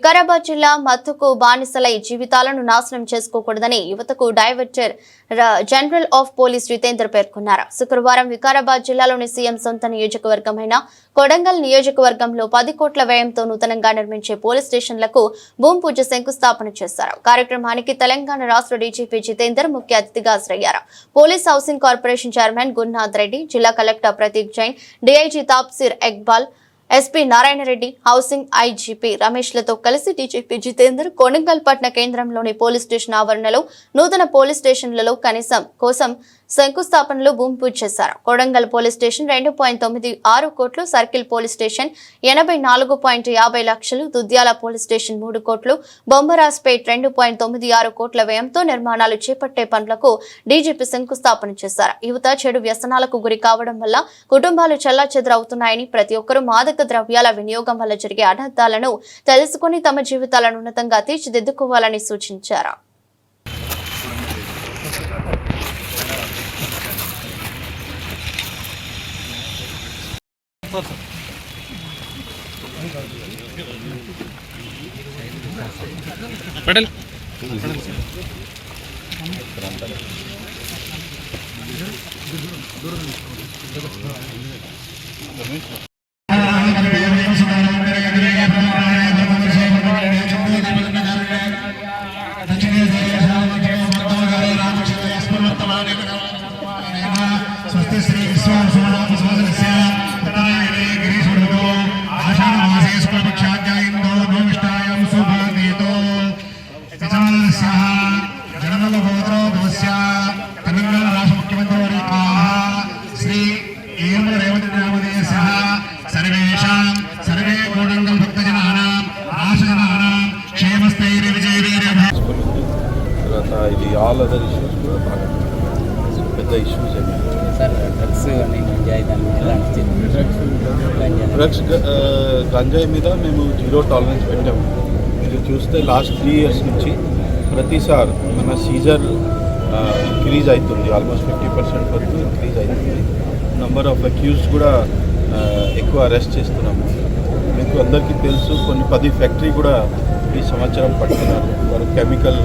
వికారాబాద్ జిల్లా మత్తుకు బానిసలై జీవితాలను నాశనం చేసుకోకూడదని యువతకు director general of police Jitender పేర్కొన్నారు. శుక్రవారం వికారాబాద్ జిల్లాలోని సీఎం సొంత నియోజకవర్గమైన కొడంగల్ నియోజకవర్గంలో పది కోట్ల వ్యయంతో నూతనంగా నిర్మించే పోలీస్ స్టేషన్లకు భూమి పూజ శంకుస్థాపన చేశారు. కార్యక్రమానికి తెలంగాణ రాష్ట్ర డీజీపీ జితేందర్ ముఖ్య అతిథిగా హాజరయ్యారు. Police housing corporation chairman Gurunath Reddy జిల్లా collector Prateek Jain DIG Tafseer Iqbal SP Narayana Reddy housing IGP రమేష్లతో కలిసి డీజీపీ జితేందర్ కొనంగల్ పట్న కేంద్రంలోని పోలీస్ స్టేషన్ ఆవరణలో నూతన పోలీస్ స్టేషన్లలో కనీసం కోసం శంకుస్థాపనలు భూమి పూజ చేశారు. కొడంగల్ పోలీస్ స్టేషన్ రెండు పాయింట్ తొమ్మిది ఆరు కోట్లు సర్కిల్ పోలీస్ స్టేషన్ ఎనభై నాలుగు పాయింట్ యాభై లక్షలు దుద్యాల పోలీస్ స్టేషన్ మూడు కోట్లు బొమ్మరాజ్పేట్ రెండు పాయింట్ తొమ్మిది ఆరు కోట్ల వ్యయంతో నిర్మాణాలు చేపట్టే పనులకు డీజీపీ శంకుస్థాపన చేశారు. యువత చెడు వ్యసనాలకు గురి కావడం వల్ల కుటుంబాలు చెల్లాచెదరవుతున్నాయని ప్రతి ఒక్కరూ మాదక ద్రవ్యాల వినియోగం వల్ల జరిగే అనర్థాలను తెలుసుకుని తమ జీవితాలను ఉన్నతంగా తీర్చిదిద్దుకోవాలని సూచించారు. దూరం తర్వాత ఇది ఆల్ అదర్ ఇష్యూస్ కూడా బాగా పెద్ద ఇష్యూస్ డ్రగ్స్ గంజాయి మీద మేము జీరో టాలరెన్స్ పెట్టాము మీరు చూస్తే లాస్ట్ త్రీ ఇయర్స్ నుంచి ప్రతిసారి మన సీజర్ ఇంక్రీజ్ అవుతుంది ఆల్మోస్ట్ ఫిఫ్టీ పర్సెంట్ వరకు ఇంక్రీజ్ అవుతుంది నెంబర్ ఆఫ్ అక్యూస్ కూడా ఎక్కువ అరెస్ట్ చేస్తున్నాము. మీకు అందరికీ తెలుసు కొన్ని పది ఫ్యాక్టరీ కూడా ప్రతి సంవత్సరం పట్టుకున్నారు. వారు కెమికల్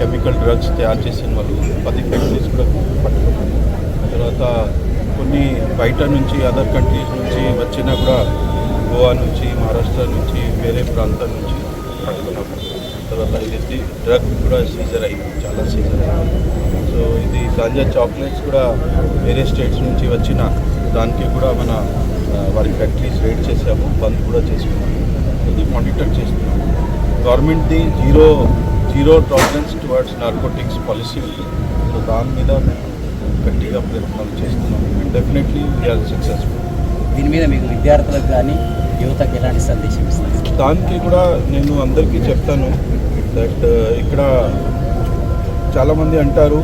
కెమికల్ డ్రగ్స్ తయారు చేసిన వాళ్ళు పది ఫ్యాక్టరీస్ కూడా పట్టుకున్నారు. తర్వాత కొన్ని బయట నుంచి అదర్ కంట్రీస్ నుంచి వచ్చినా కూడా గోవా నుంచి మహారాష్ట్ర నుంచి వేరే ప్రాంతాల నుంచి పట్టుకున్నాము తర్వాత ఇది డ్రగ్ కూడా సీజర్ అయింది చాలా సీజర్ అయింది. సో ఇది గాంజా చాక్లెట్స్ కూడా వేరే స్టేట్స్ నుంచి వచ్చిన దానికి కూడా మన వారి ఫ్యాక్టరీస్ రేట్ చేసాము బంద్ కూడా చేసుకున్నాము. ఇది మానిటర్ చేస్తున్నాము. గవర్నమెంట్ది zero zero tolerance towards narcotics policy ఉంది సో దాని మీద మేము గట్టిగా ప్రయత్నాలు చేస్తున్నాము డెఫినెట్లీ వీఆర్ సక్సెస్ఫుల్ దీని మీద మీకు విద్యార్థులకు కానీ యువతకు ఎలాంటి సందేశం ఇస్తుంది దానికి కూడా నేను అందరికీ చెప్తాను దట్ ఇక్కడ చాలామంది అంటారు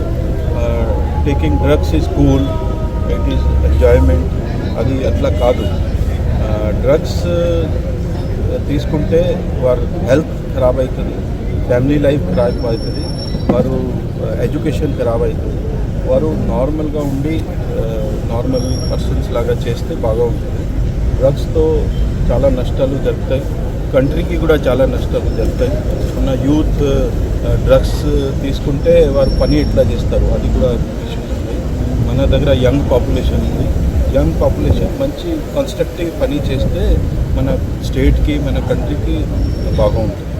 taking drugs is cool it is enjoyment అది అట్లా కాదు. డ్రగ్స్ తీసుకుంటే వారి హెల్త్ ఖరాబ్ అవుతుంది ఫ్యామిలీ లైఫ్ ఖరాబ్ అవుతుంది వారు ఎడ్యుకేషన్ ఖరాబ్ అవుతుంది వారు నార్మల్గా ఉండి నార్మల్ పర్సన్స్ లాగా చేస్తే బాగా ఉంటుంది డ్రగ్స్తో చాలా నష్టాలు జరుగుతాయి. కంట్రీకి కూడా చాలా నష్టాలు జరుగుతాయి. మన యూత్ డ్రగ్స్ తీసుకుంటే వారు పని ఎట్లా చేస్తారు? అది కూడా ఇష్యూస్ ఉన్నాయి మన దగ్గర యంగ్ పాపులేషన్ ఉంది. యంగ్ పాపులేషన్ మంచి కన్స్ట్రక్టివ్ పని చేస్తే మన స్టేట్కి మన కంట్రీకి బాగుంటుంది.